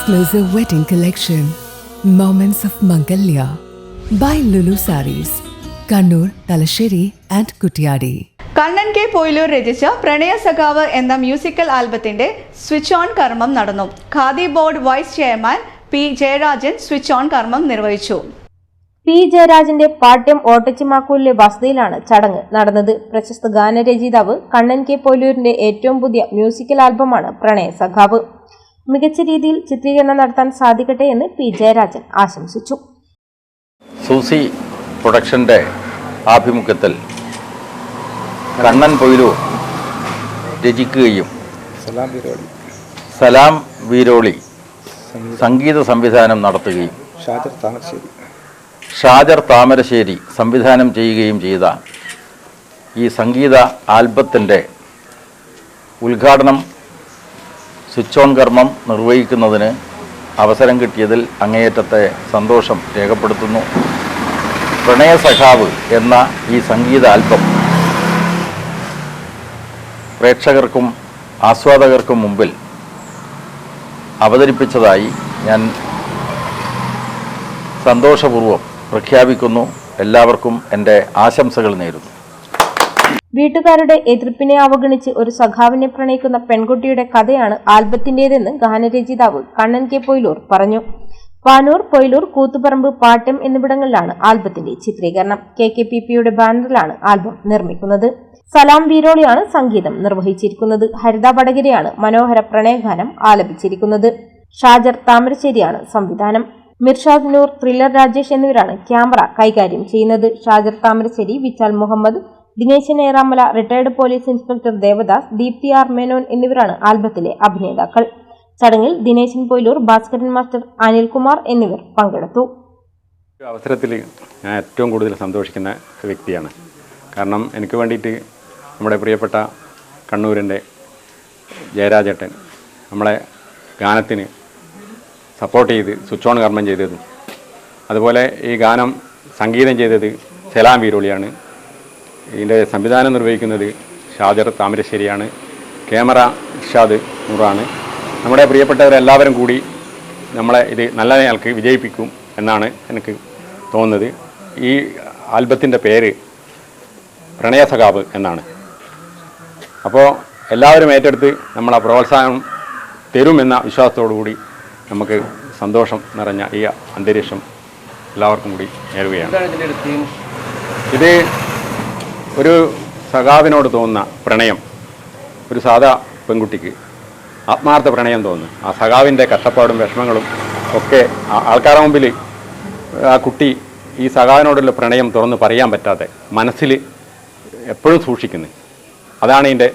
exclusive wedding collection moments of Mangalya by Lulu sarees Kannur Thalassery and Kuttiyadi Kannan K Poyiloor രചിച്ച പ്രണയ സഖാവ് എന്ന musical ആൽബത്തിന്റെ switch on കർമ്മം നടന്നു. Khadi board vice chairman P Jayarajan switch on കർമ്മം നിർവഹിച്ചു. P ജയരാജന്റെ പാട്യം ഓട്ടച്ചിമാക്കൂലിലെ വസതിയിലാണ് ചടങ്ങ് നടന്നത്. പ്രശസ്ത ഗാനരചയിതാവ് കണ്ണൻ കെ പൊയിലൂരിന്റെ ഏറ്റവും പുതിയ മ്യൂസിക്കൽ ആൽബമാണ് പ്രണയ സഖാവ്. മികച്ച രീതിയിൽ ചിത്രീകരണം നടത്താൻ സാധിക്കട്ടെ എന്ന് പി ജയരാജൻ ആശംസിച്ചു. സൂസി പ്രൊഡക്ഷന്റെ ആഭിമുഖ്യത്തിൽ കണ്ണൻ പൊയിലൂർ രചിക്കുകയും സലാം വീരോളി. സംഗീത സംവിധാനം നടത്തുകയും ഷാജർ താമരശ്ശേരി സംവിധാനം ചെയ്യുകയും ചെയ്ത ഈ സംഗീത ആൽബത്തിന്റെ ഉദ്ഘാടനം സ്വിച്ച് ഓൺ കർമ്മം നിർവഹിക്കുന്നതിന് അവസരം കിട്ടിയതിൽ അങ്ങേയറ്റത്തെ സന്തോഷം രേഖപ്പെടുത്തുന്നു. പ്രണയ സഖാവ് എന്ന ഈ സംഗീത ആൽബം പ്രേക്ഷകർക്കും ആസ്വാദകർക്കും മുമ്പിൽ അവതരിപ്പിച്ചതായി ഞാൻ സന്തോഷപൂർവം പ്രഖ്യാപിക്കുന്നു. എല്ലാവർക്കും എന്റെ ആശംസകൾ നേരുന്നു. വീട്ടുകാരുടെ എതിർപ്പിനെ അവഗണിച്ച് ഒരു സഖാവിനെ പ്രണയിക്കുന്ന പെൺകുട്ടിയുടെ കഥയാണ് ആൽബത്തിന്റേതെന്ന് ഗാനരചയിതാവ് കണ്ണൻ കെ പൊയിലൂർ പറഞ്ഞു. പാനൂർ പൊയിലൂർ കൂത്തുപറമ്പ് പാട്ടം എന്നിവിടങ്ങളിലാണ് ആൽബത്തിന്റെ ചിത്രീകരണം. കെ കെ പി പിയുടെ ബാനറിലാണ് ആൽബം നിർമ്മിക്കുന്നത്. സലാം ബീരോളിയാണ് സംഗീതം നിർവഹിച്ചിരിക്കുന്നത്. ഹരിത വടകരയാണ് മനോഹര പ്രണയഗാനം ആലപിച്ചിരിക്കുന്നത്. ഷാജർ താമരശ്ശേരിയാണ് സംവിധാനം. മിർഷാദ് നൂർ ത്രില്ലർ രാജേഷ് എന്നിവരാണ് ക്യാമറ കൈകാര്യം ചെയ്യുന്നത്. Shajar Thamarassery Vichal Muhammad Dineshan Eramala retired police inspector Devadas Deepthi R Menon എന്നിവരാണ് ആൽബത്തിലെ അഭിനേതാക്കൾ. ചടങ്ങിൽ ദിനേശൻ പൊയിലൂർ ഭാസ്കരൻ മാസ്റ്റർ അനിൽകുമാർ എന്നിവർ പങ്കെടുത്തു. അവസരത്തിൽ ഞാൻ ഏറ്റവും കൂടുതൽ സന്തോഷിക്കുന്ന വ്യക്തിയാണ്. കാരണം എനിക്ക് വേണ്ടിയിട്ട് നമ്മുടെ പ്രിയപ്പെട്ട കണ്ണൂരിന്റെ ജയരാജേട്ടൻ നമ്മളെ ഗാനത്തിന് സപ്പോർട്ട് ചെയ്ത് സ്വിച്ച് ഓൺ കർമ്മം ചെയ്തതും അതുപോലെ ഈ ഗാനം സംഗീതം ചെയ്തത് സലാം വീരോളിയാണ്. ഇതിന്റെ സംവിധാനം നിർവഹിക്കുന്നത് ഷാജർ താമരശ്ശേരിയാണ്. ക്യാമറ ഷാദ് നൂറാണ്. നമ്മുടെ പ്രിയപ്പെട്ടവരെല്ലാവരും കൂടി നമ്മളെ ഇത് നല്ല നിലയ്ക്ക് വിജയിപ്പിക്കും എന്നാണ് എനിക്ക് തോന്നുന്നത്. ഈ ആൽബത്തിന്റെ പേര് പ്രണയ സഖാവ് എന്നാണ്. അപ്പോൾ എല്ലാവരും ഏറ്റെടുത്ത് നമ്മളെ പ്രോത്സാഹനം തരുമെന്ന വിശ്വാസത്തോടു കൂടി നമുക്ക് സന്തോഷം നിറഞ്ഞ ഈ അന്തരീക്ഷം എല്ലാവർക്കും കൂടി നേരുകയാണ്. ഇത് ഒരു സഖാവിനോട് തോന്നുന്ന പ്രണയം ഒരു സാധാ പെൺകുട്ടിക്ക് ആത്മാർത്ഥ പ്രണയം തോന്നുന്നു. ആ സഖാവിന്റെ കഷ്ടപ്പാടും വിഷമങ്ങളും ഒക്കെ ആൾക്കാരുടെ മുമ്പിൽ ആ കുട്ടി ഈ സഖാവിനോടുള്ള പ്രണയം തുറന്ന് പറയാൻ പറ്റാതെ മനസ്സിൽ എപ്പോഴും സൂക്ഷിക്കുന്നു. അതാണ് ഇതിന്റെ